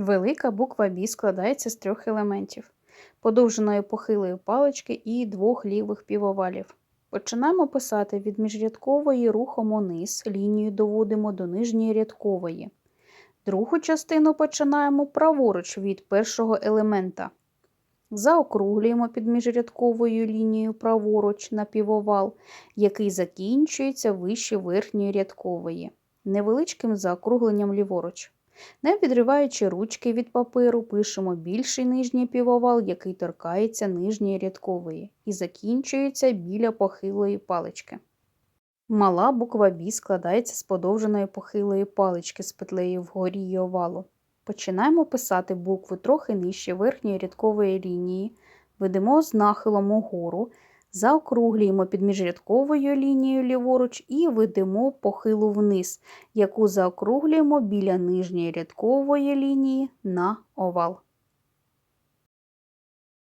Велика буква Б складається з трьох елементів подовженої похилої палички і двох лівих півовалів. Починаємо писати від міжрядкової рухом низ, лінію доводимо до нижньої рядкової. Другу частину починаємо праворуч від першого елемента. Заокруглюємо під міжрядковою лінією праворуч на півовал, який закінчується вище верхньої рядкової, невеличким заокругленням ліворуч. Не відриваючи ручки від паперу, пишемо більший нижній півовал, який торкається нижньої рядкової, і закінчується біля похилої палички. Мала буква Б складається з подовженої похилої палички з петлею вгорі й овалу. Починаємо писати букву трохи нижче верхньої рядкової лінії, ведемо з нахилом угору, заокруглюємо під міжрядковою лінією ліворуч і ведемо похилу вниз, яку заокруглюємо біля нижньої рядкової лінії на овал.